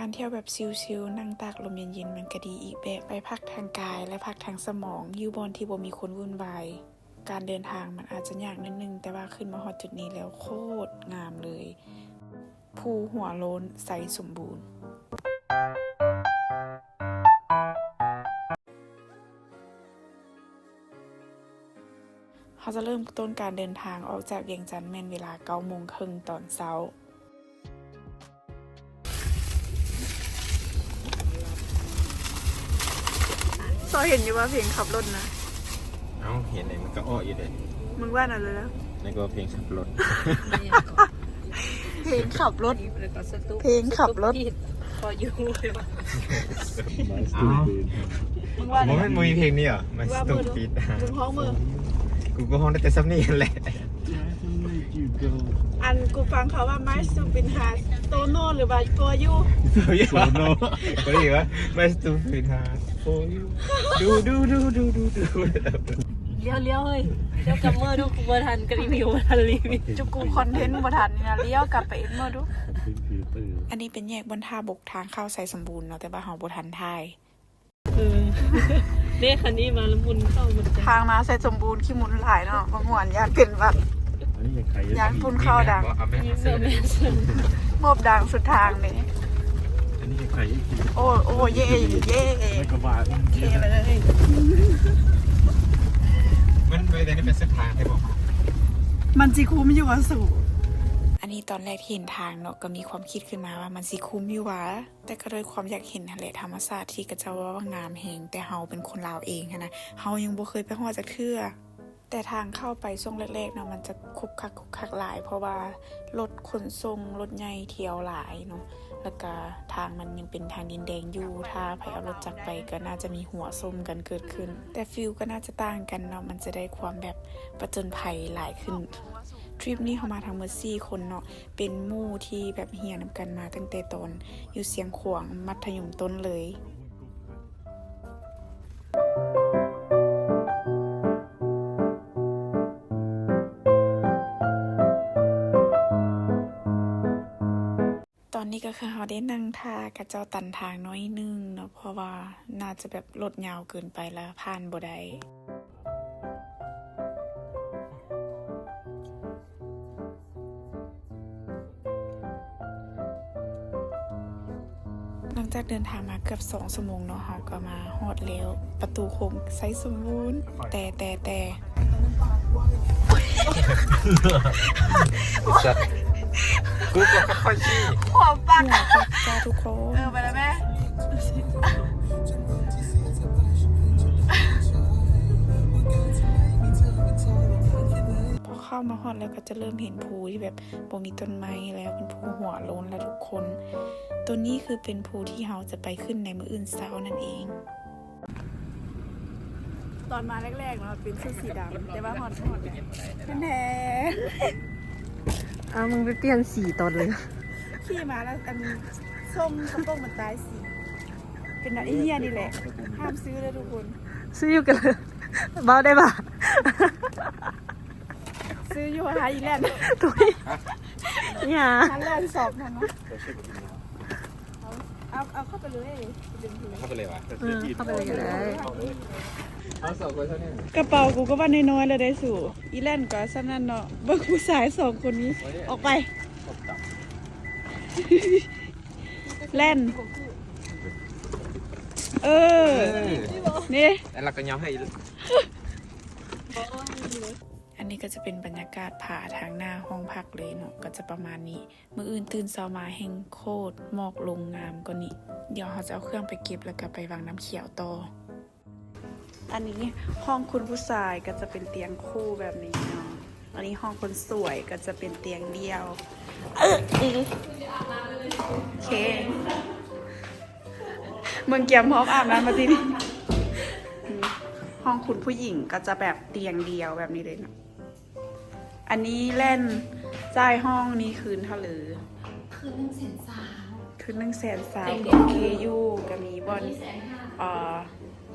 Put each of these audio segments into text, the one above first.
การเที่ยวแบบชิลๆนั่งตากลมเย็นๆมันก็ดีอีกแบบไปพักทางกายและพักทางสมองอยู่บนที่บ่มีคนวุ่นวายการเดินทางมันอาจจะยากนิดนึง แต่ว่าขึ้นมาฮอดจุดนี้แล้วโคตรงามเลยภูหัวโล้นใสสมบูรณ์ เขาจะเริ่มต้นการเดินทางออกจากเวียงจันทน์แม่นเวลา9โมงครึ่งตอนเช้า อเห็นอยู่ว่าเพลงขับรถนะเอ้าเห็นไหนมันก็อ้ออยู่เลยมึงว่าน่ะเลยแล้วในก็เพลงขับรถ เพลงขับรถแล้วก็สตูเพลงขับรถสตูปิดพออยู่เลยว่าอ้าวมึงว่ามันน่ะไม่มีเพลงนี้เหรอมันสตูปิดมึงฮ้องมือกูก็ห้องได้แต่ซัมนี่นั่นแหละอันกูฟังเขาว่าไม้สูปินหาโตโน่หรือว่าโกยูโซโน่ก็ดีวะไม่สตูปิดฮา โอ้ยดูดูดูดูดูดูเลี้ยวเลี้ยวเฮ้ยเลี้ยวกับเมื่อทุกเบอร์ทันก็รีวิวมาทันรีวิวจุกูคอนเทนต์บ่ทันนี่นะเลี้ยวกลับไปเอ็นมาดู อันนี้เป็นแยกบนท่าบกทางเข้าใส่สมบูรณ์เนาะแต่ว่าเฮาบ่ทันทายเออเนี่ยคันนี้มาแล้วมุนเข้ามันจะทางมาใส่สมบูรณ์ขี้หมุนหลายเนาะบางหวนยานเป็นแบบยานพุ่นเข้าดังเอาไปมีหาเสื้ซื้ออแมสมอบดังสุดทางเลยอั นนี้ใครอีกทีโอ้โอ้เย่เย่ไม่กระบาดเท่เลย มันไปแต่นี่เป็นเส้นทางที่บอกมันสิคุ้มอยู่วะสู่อันนี้ตอนแรกที่เห็นทางเนาะก็มีความคิดขึ้นมาว่ามันสิคุ้มอยู่วะแต่ก็ด้วยความอยากเห็นทะเลธรรมชาติที่กระเจ้าว่างามแหงแต่เฮาเป็นคนลาวเองหั้นนะเฮายังบ่เคยไปฮอดจากเทื่อ แต่ทางเข้าไปช่วงแรกๆเนาะมันจะคุกคักคุกคักหลาย เพราะว่ารถขนส่งรถใหญ่เที่ยวหลายเนาะแล้วก็ทางมันยังเป็นทางดินแดงอยู่ถ้าไปเอารถจักรไปก็น่าจะมีหัวส้มกันเกิดขึ้น แต่ฟิลก็น่าจะต่างกันเนาะมันจะได้ความแบบประจนภัยหลายขึ้นทริปนี้เขามาทั้งหมดสี่คนเนาะเป็นมู่ที่แบบเฮียนำกันมาตั้งแต่ตอนอยู่เสียงขวางมัธยมต้นเลย คือเขาได้นั่งท่ากระเจ้าตันทางน้อยนึงเนาะเพราะว่าน่าจะแบบรถยาวเกินไปแล้วผ่านบ่ได้หลังจากเดินทางมาเกือบสองชั่วโมงเนาะค่ะก็มาฮอดแล้วประตูโค้งไซส์สมบูรณ์ แต่แต่แต่สัตว์ กูก็ค่อยๆชี้หัวปักจ้าทุกคนเออไปแล้วแม่พอเข้ามาฮอดแล้วก็จะเริ่มเห็นภูที่แบบบ่มีต้นไม้แล้วเป็นภูหัวโล้นแล้วทุกคน ตัวนี้คือเป็นภูที่เราจะไปขึ้นในมื้ออื่นเช้านั่นเองตอนมาแรกๆเนาะเป็นชุดสีดำแต่ว่าฮอดฮอดแท้อ้าวมึงไปเปลี่ยนสีตอนเลยขี่มาแล้วอันส้มกระโปรงมันตายสี เป็นอันไอ้เหี้ยนี่แหละ ห้ามซื้อเลยทุกคน ซื้ออยู่กันเลยเบาได้ปะซื้ออยู่หาอีแลนด์ตุ้ยเนี่ยหาแลนด์สอบนั่นเนาะ เอาเอาเข้าไปเลยดึงถือเข้าไปเลยวะเออเข้าไปเลยกันเลยเอาสองคนเท่านี้กระเป๋ากูก็ว่าน้อยๆเลยได้สู่อีแลนด์ก็สั้นนั่นเนาะเบิ่งผู้ชายสองคนนี้ ออกไปแล่นด์เออ นี่แล้วเราก็ย้อมให้อั นนี้ก็จะเป็นบรรยากาศผาทางหน้าห้องพักเลยเนาะก็จะประมาณนี้ มืออื่นตื่นเช้ามาแห่งโคตรหมอกลงงามก็นี่เดี๋ยวเราจะเอาเครื่องไปเก็บแล้วก็ไปวางน้ำเขียวต่ออันนี้ห้องคุณผู้ชายก็จะเป็นเตียงคู่แบบนี้เนาะอันนี้ห้องคนสวยก็จะเป็นเตียงเดียว เออโอเคมึงเกียมพร้อมอาบน้ำมาทีนี่ห้องคุณผู้หญิงก็จะแบบเตียงเดียวแบบนี้เลยเนาะ อันนี้เล่นจ่ายห้องนี้คืนเท่าไหร่คือหนึ่งแสนสาม คืนหนึ่งแสนสามเต็มเดีโอยวเคอยู่ก็มีบอลแสนห้าเอ่อ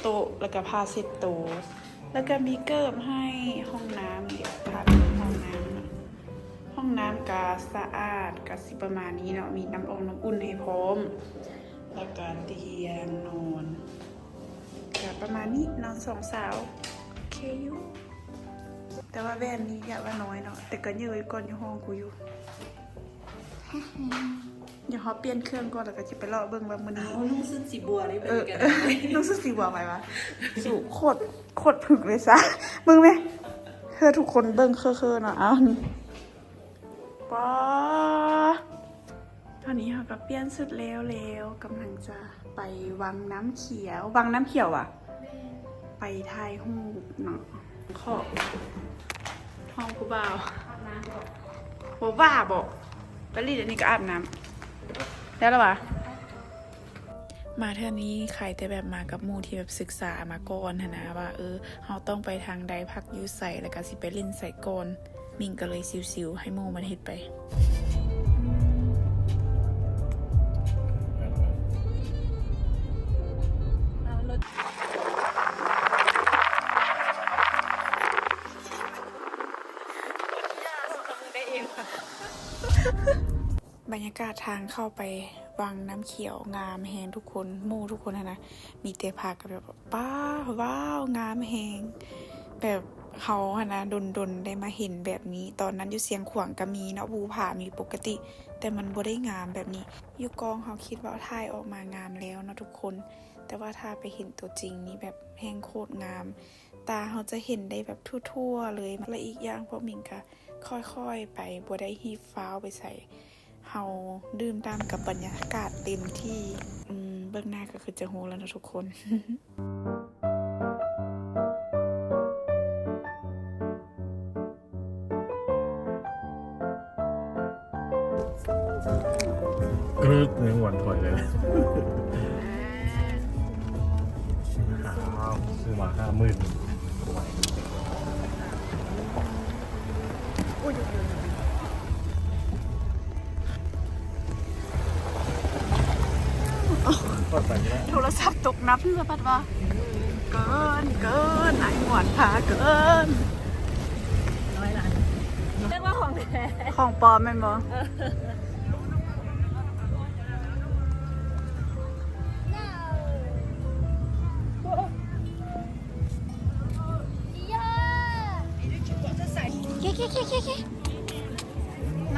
โต๊ะแล้วก็ผ้าเช็ดโต๊ะแล้วก็มีเกิบให้ห้องน้ำอีกพักห้องน้ำเนอะห้ององน้ำกาสะอาดกาสิประมาณนี้เนาะมีน้ำองน้ำอุ่นให้พร้อม แล้วก็เตียงนอนก็ประมาณนี้นอนสองสาวโอเคอยู่ แต่ว่าแว่นนี้อยากว่าน้อยเนาะแต่ก็เยอะก่อนอยู่ห้องกูอยู่เดี๋ยวเขาเปลี่ยนเครื่องก่อนแล้วก็จะไปรอเบิ่งว่ามื้อนี้เอานุ่งซึ่งสีบัวนี่เป็นเออกันเออรู้สึกสีบัวไปวะสู่โคตรโคตรผึกเลยซะมึงไหมเธอทุกคนเบิ่งเคอๆเนาะเอานี่ป้าตอนนี้เขาก็เปลี่ยนสุดแล้วแล้วกำลังจะไปวังน้ำเขียว วังน้ำเขียวอะ ไปถ่ายรูปเนาะขอบ ห้องกูบ่าวโหบ้าบอกไปรีดอันนี้ก็อาบน้ำได้แล้ววะมาเท่านี้ใครแต่แบบมากับมูที่แบบศึกษามาก่อนนะว่าเออเราต้องไปทางใดพักยูใส่แล้วก็สิไปเล่นใส่ก่อนมิงก็เลยซิวๆให้มูมันเฮ็ดไป บรรยากาศทางเข้าไปวังน้ำเขียวงามแหงทุกคนมู่ทุกคนนะนะมีเตพากับแบบป้าว้าวงามแหงแบบเขาอะนะดนดนได้มาเห็นแบบนี้ ตอนนั้นอยู่เสียงขวางก็มีเนาะบูผามีปกติ แต่มันบ่ได้งามแบบนี้อยู่กองเขาคิดว่าถ่ายออกมางามแล้วเนาะทุกคน แต่ว่าถ้าไปเห็นตัวจริงนี่แบบแห้งโคตรงาม ตาเขาจะเห็นได้แบบทั่ว ๆ เลยและอีกอย่างพวกมิงก็ ค่อยๆ ไปบ่ได้ฮีบฟ้าวไปใส่เฮาดื่มตามกับบรรยากาศเต็มที่อืมเบื้องหน้าก็คือจะโฮแล้วนะทุกคนกรึกเนื้อหวานถอยเลยอ้าวซื้อมาห้าหมื่น ก็ไปแล้วโทรศัพท์ตกนับเพื่อปัดว่า เกินเกินไหนหวานพาเกินร้อยล้านเรียกว่าของแท้ของปลอมแม่นบ่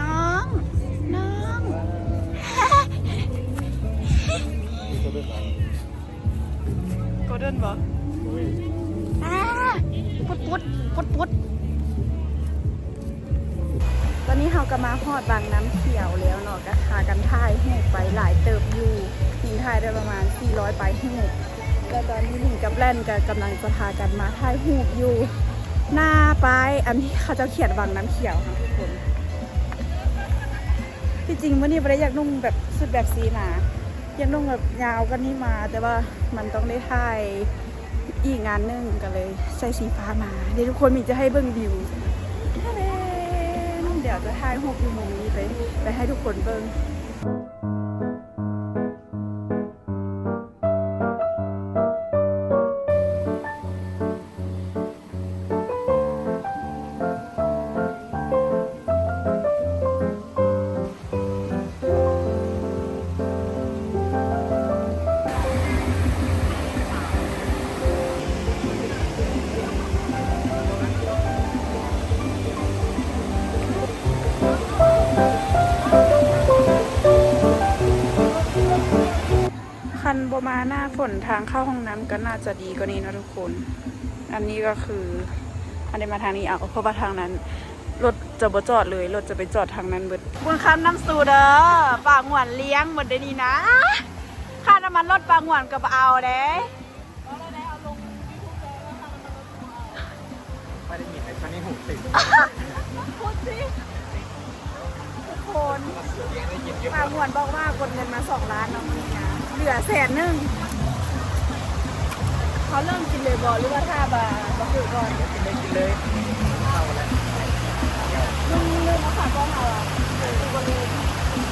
น้อง น้องโกลเด้นบ่อ่าปุดปุดปุดปุดตอนนี้เราก็มาฮอดบางน้ำเขียวแล้วเนาะก็พากันท่ายหูปไปหลายเติบอยู่หินท่ายได้ประมาณ 400 ไปหูปแล้วตอนนี้หลิงกับแล่นก็กำลังจะพากันมาท่ายหูปอยู่ หน้าไปายอันนี้เขาจะเขียนวังน้ำเขียวค่ะทุกคนที่จริงวันนี้ไม่ได้อยากนุ่งแบบสุดแบบซีหนาอยากนุ่งแบบยาวกันนี่มา แต่ว่ามันต้องได้ถ่ายอีกงานหนึงก็เลยใส่สีฟ้ามาเดี๋ยวทุกคนมีจะให้เบิ่งวิวทะเลเดี๋ยวจะถ่ายหกอยู่มุมนี้ไปไปให้ทุกคนเบิ่ง คันบมาหน้าฝนทางเข้าห้องน้ำก็น่าจะดีกว่านี้นะทุกคน อันนี้ก็คืออันนี้มาทางนี้เอาเพราะว่าทางนั้นรถจะบ่จอดเลยรถจะไปจอดทางนั้นเบิดบุญคำน้ำสูเด้อปางหวนเลี้ยงหมดเดยวนี้นะค่าน้ำมันรถปางหวนก็บ่เอาเด้ไม่ได้ยินไอ้คันนี้หูติดทุกคนปางหวนบอกว่ากดเงินมาสองล้านเนาะนี่นะ เหลือแสนหนึ่งเขาเริ่มกินเลยบอหรือว่าท่าบาบาคือก่อนกินได้กินเลยเข้าแล้วลุงลืมเอาฝากกล้องเอาอะดูบอลลูน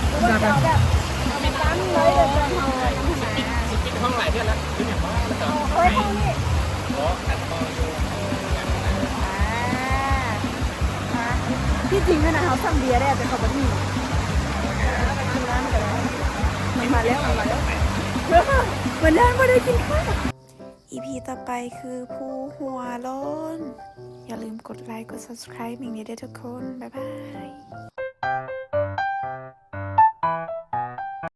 หรือว่าจะเอาแบบเอาไปตั้งเลยเดี๋ยวจะเอาอะไรนั่นนะกินห้องหลายเดือนแล้วคืออย่างว่าแล้วก็เอาไว้ห้องนี้ขอขัดคออยู่อ่ามาที่ที่จริงก็นะเขาทำเบียร์ได้แต่เขาไม่มีกินร้านกันแล้วมันมาแล้วมันมาแล้ว มันได้ไม่ได้กินข้าวอีพีต่อไปคือผู้หัวโล้นอย่าลืมกดไลค์ กด subscribe มิงนี้ด้วยทุกคน บ๊ายบาย